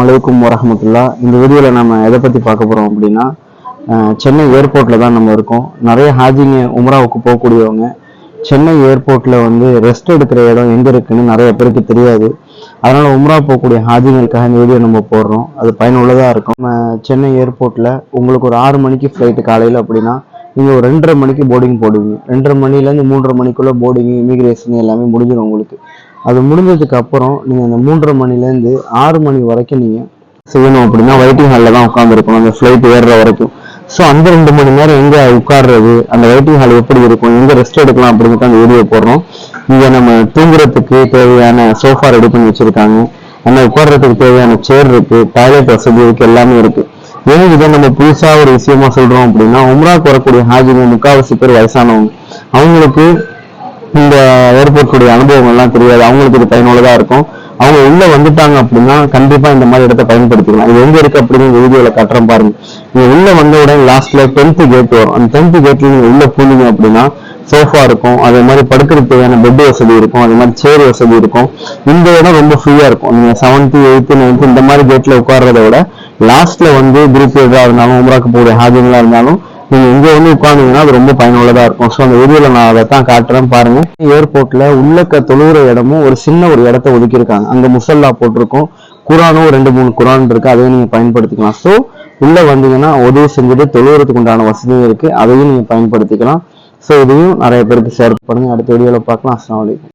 வலைக்கும் வரமத்துல்லா. இந்த வீடியோவில் நம்ம எதை பற்றி பார்க்க போகிறோம் அப்படின்னா சென்னை ஏர்போர்ட்டில் தான் நம்ம இருக்கோம். நிறைய ஹாஜிங்க உம்ராவுக்கு போகக்கூடியவங்க. சென்னை ஏர்போர்ட்டில் வந்து ரெஸ்ட் எடுக்கிற இடம் எங்கே இருக்குன்னு நிறைய பேருக்கு தெரியாது. அதனால் உம்ரா போகக்கூடிய ஹாஜிங்களுக்காக இந்த வீடியோ நம்ம போடுறோம். அது பயனுள்ளதாக இருக்கும். சென்னை ஏர்போர்ட்டில் உங்களுக்கு ஒரு ஆறு மணிக்கு ஃப்ளைட்டு காலையில் அப்படின்னா நீங்கள் ஒரு ரெண்டரை மணிக்கு போர்டிங் போடுவீங்க. ரெண்டரை மணிலேருந்து மூன்றரை மணிக்குள்ளே போர்டிங் இமிக்ரேஷன் எல்லாமே முடிஞ்சிடும் உங்களுக்கு. அது முடிஞ்சதுக்கு அப்புறம் நீங்கள் அந்த மூன்றரை மணிலேருந்து ஆறு மணி வரைக்கும் நீங்கள் செய்யணும் அப்படின்னா வெயிட்டிங் ஹாலில் தான் உட்காந்துருக்கணும் அந்த ஃப்ளைட் ஏறுற வரைக்கும். ஸோ அந்த ரெண்டு மணி நேரம் எங்கே உட்கார்றது அந்த வெயிட்டிங் ஹால் எப்படி இருக்கும் எங்கே ரெஸ்ட் எடுக்கலாம் அப்படின்னு அந்த வீடியோ போடுறோம். இங்கே நம்ம தூங்குறதுக்கு தேவையான சோஃபா ரெடி பண்ணி வச்சுருக்காங்க. ஆனால் உட்கார்றதுக்கு தேவையான சேர் இருக்குது டாய்லெட் வசதி இருக்குது எல்லாமே இருக்குது ஏன் இதை நம்ம புதுசா ஒரு விஷயமா சொல்றோம் அப்படின்னா உம்ராக்கு வரக்கூடிய ஹாஜிங்க முக்காவாசி பேர் வயசானவங்க. அவங்களுக்கு இந்த ஏர்போர்ட்டுடைய அனுபவம் எல்லாம் தெரியாது. அவங்களுக்கு இது பயனுள்ளதா இருக்கும். அவங்க உள்ள வந்துட்டாங்க அப்படின்னா கண்டிப்பா இந்த மாதிரி இடத்த பயன்படுத்திக்கலாம். இது எங்க இருக்கு அப்படின்னு வீடியோல கட்டுறோம் பாருங்க. நீங்க உள்ள வந்த உடனே லாஸ்ட்ல டென்த் கேட் வரும். அந்த டென்த் கேட்ல நீங்க உள்ள போனீங்க அப்படின்னா சோஃபா இருக்கும். அதே மாதிரி படுக்கிறதுக்கு தேவையான பெட் வசதி இருக்கும். அதே மாதிரி சேர் வசதி இருக்கும். இந்த இடம் ரொம்ப ஃப்ரீயா இருக்கும். நீங்க செவன்த் எயித்து நைன்த் இந்த மாதிரி கேட்ல உட்கார்றத விட லாஸ்ட்ல வந்து குரூப் எதாக இருந்தாலும் உம்ராக்கு போகிற ஹாஜிங்களா இருந்தாலும் நீங்கள் இங்கே வந்து உட்காந்தீங்கன்னா அது ரொம்ப பயனுள்ளதாக இருக்கும். ஸோ அந்த வீடியோல நான் அதை தான் காட்டுறேன். பாருங்க. ஏர்போர்ட்டில் உள்ளக்க தொழுகிற இடமும் ஒரு சின்ன ஒரு இடத்த ஒதுக்கியிருக்காங்க. அங்கே முசல்லா போட்டிருக்கோம். குரானும் ரெண்டு மூணு குரான் இருக்குது அதையும் நீங்கள் பயன்படுத்திக்கலாம். ஸோ உள்ளே வந்தீங்கன்னா உதவி செஞ்சுட்டு தொழுகிறதுக்கு உண்டான வசதியும் இருக்குது அதையும் நீங்கள் பயன்படுத்திக்கலாம். ஸோ இதையும் நிறைய பேருக்கு ஷேர் பண்ணுங்கள் அடுத்த வீடியோவில் பார்க்கலாம். அஸ்லாம் வலைக்கம்